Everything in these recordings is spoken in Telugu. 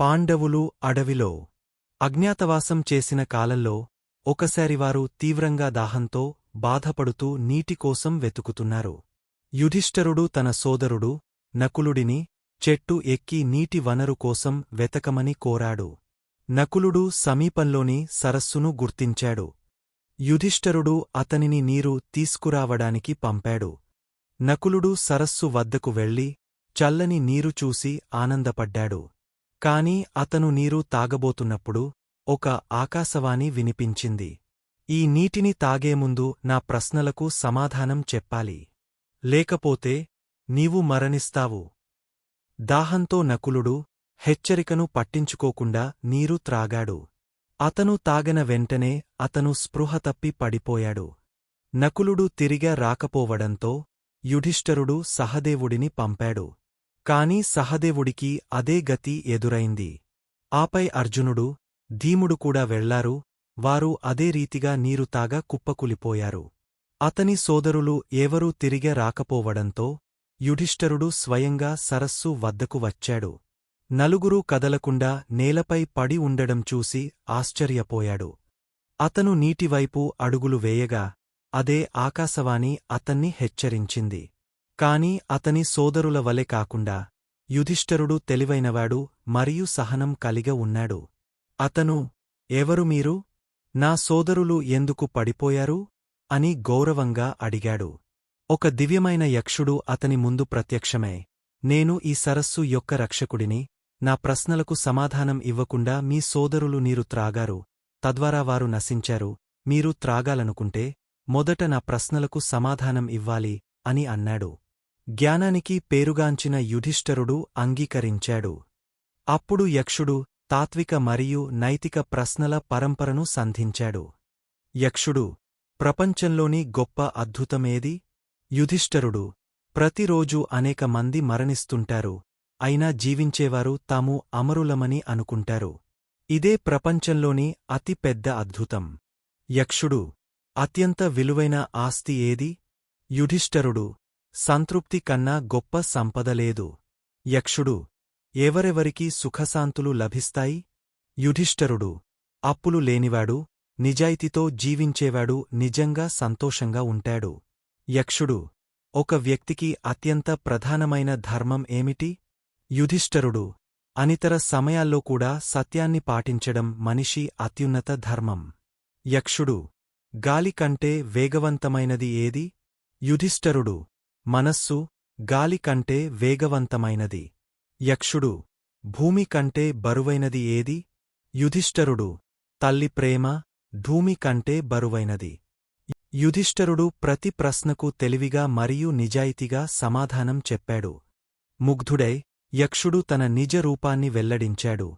పాండవులు అడవిలో అజ్ఞాతవాసం చేసిన కాలంలో ఒకసారి వారు తీవ్రంగా దాహంతో బాధపడుతూ నీటికోసం వెతుకుతున్నారు. యుధిష్ఠరుడు తన సోదరుడు నకులుడిని చెట్టు ఎక్కి నీటి వనరు కోసం వెతకమని కోరాడు. నకులుడు సమీపంలోని సరస్సును గుర్తించాడు. యుధిష్ఠరుడు అతనిని నీరు తీసుకురావడానికి పంపాడు. నకులుడు సరస్సు వద్దకు వెళ్ళి చల్లని నీరు చూసి ఆనందపడ్డాడు. కాని అతను నీరు తాగబోతున్నప్పుడు ఒక ఆకాశవాణి వినిపించింది. ఈ నీటిని తాగేముందు నా ప్రశ్నలకు సమాధానం చెప్పాలి. లేకపోతే నీవు మరణిస్తావు. దాహంతో నకులుడు హెచ్చరికను పట్టించుకోకుండా నీరు త్రాగాడు. అతను తాగన వెంటనే అతను స్పృహ తప్పి పడిపోయాడు. నకులుడు తిరిగా రాకపోవడంతో యుధిష్ఠరుడు సహదేవుడిని పంపాడు. కాని సహదేవుడికి అదే గతి ఎదురైంది. ఆపై అర్జునుడు ధీముడు కూడా వెళ్ళారు వారు అదే రీతిగా నీరు తాగా కుప్పకులిపోయారు. అతని సోదరులు ఎవరూ తిరిగే రాకపోవడంతో యుధిష్ఠరుడు స్వయంగా సరస్సు వద్దకు వచ్చాడు. నలుగురూ కదలకుండా నేలపై పడి ఉండడం చూసి ఆశ్చర్యపోయాడు. అతను నీటివైపు అడుగులు వేయగా అదే ఆకాశవాణి అతన్ని హెచ్చరించింది. కాని అతని సోదరుల వలె కాకుండా యుధిష్ఠరుడు తెలివైనవాడు మరియు సహనం కలిగ ఉన్నాడు. అతను ఎవరు మీరు? నా సోదరులు ఎందుకు పడిపోయారు అని గౌరవంగా అడిగాడు. ఒక దివ్యమైన యక్షుడు అతని ముందు ప్రత్యక్షమై నేను ఈ సరస్సు యొక్క రక్షకుడిని నా ప్రశ్నలకు సమాధానం ఇవ్వకుండా మీ సోదరులు నీరు త్రాగారు తద్వారా వారు నశించారు మీరు త్రాగాలనుకుంటే మొదట నా ప్రశ్నలకు సమాధానం ఇవ్వాలి అని అన్నాడు. జ్ఞానానికి పేరుగాంచిన యుధిష్ఠరుడు అంగీకరించాడు. అప్పుడు యక్షుడు తాత్విక మరియు నైతిక ప్రశ్నల పరంపరను సంధించాడు. యక్షుడు ప్రపంచంలోని గొప్ప అద్భుతమేది? యుధిష్ఠరుడు ప్రతిరోజూ అనేక మంది మరణిస్తుంటారు. అయినా జీవించేవారు తాము అమరులమని అనుకుంటారు. ఇదే ప్రపంచంలోని అతి పెద్ద అద్భుతం. యక్షుడు అత్యంత విలువైన ఆస్తి ఏది? యుధిష్ఠరుడు సంతృప్తి కన్నా గొప్ప సంపద లేదు. యక్షుడు ఎవరెవరికి సుఖశాంతులు లభిస్తాయి? యుధిష్ఠరుడు అప్పులు లేనివాడు నిజాయితీతో జీవించేవాడు నిజంగా సంతోషంగా ఉంటాడు. యక్షుడు ఒక వ్యక్తికి అత్యంత ప్రధానమైన ధర్మం ఏమిటి? యుధిష్ఠరుడు అనితర సమయాల్లో కూడా సత్యాన్ని పాటించడం మనిషి అత్యున్నత ధర్మం. యక్షుడు గాలి కంటే వేగవంతమైనది ఏది? యుధిష్ఠరుడు మనస్సు గాలి కంటే వేగవంతమైనది. యక్షుడు భూమి కంటే బరువైనది ఏది? యుధిష్ఠరుడు తల్లి ప్రేమ ధూమి కంటే బరువైనది. యుధిష్ఠరుడు ప్రతి ప్రశ్నకు తెలివిగా మరియు నిజాయితీగా సమాధానం చెప్పాడు. ముగ్ధుడై యక్షుడు తన నిజ రూపాన్ని వెల్లడించాడు.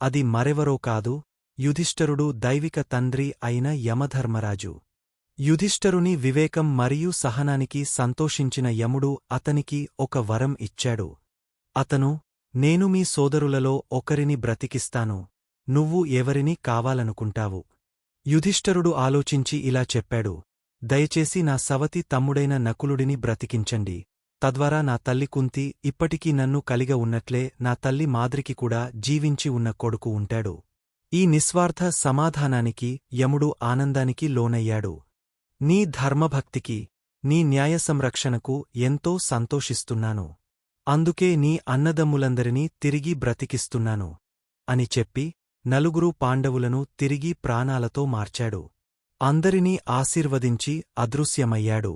అది మరెవరో కాదు యుధిష్ఠరుడు దైవిక తండ్రి అయిన యమధర్మరాజు. యుధిష్ఠరుని వివేకం మరియు సహనానికి సంతోషించిన యముడు అతనికి ఒక వరం ఇచ్చాడు. అతను నేను మీ సోదరులలో ఒకరిని బ్రతికిస్తాను. నువ్వు ఎవరిని కావాలనుకుంటావు? యుధిష్ఠరుడు ఆలోచించి ఇలా చెప్పాడు. దయచేసి నా సవతి తమ్ముడైన నకులుడిని బ్రతికించండి. తద్వారా నా తల్లి కుంతి ఇప్పటికీ నన్ను కలిగ ఉన్నట్లే నా తల్లి మాద్రికి కూడా జీవించి ఉన్న కొడుకు ఉంటాడు. ఈ నిస్వార్థ సమాధానానికి యముడు ఆనందానికి లోనయ్యాడు. నీ ధర్మభక్తికి నీ న్యాయ సంరక్షణకు ఎంతో సంతోషిస్తున్నాను. అందుకే నీ అన్నదమ్ములందరినీ తిరిగి బ్రతికిస్తున్నాను. అని చెప్పి నలుగురు పాండవులను తిరిగి ప్రాణాలతో మార్చాడు. అందరినీ ఆశీర్వదించి అదృశ్యమయ్యాడు.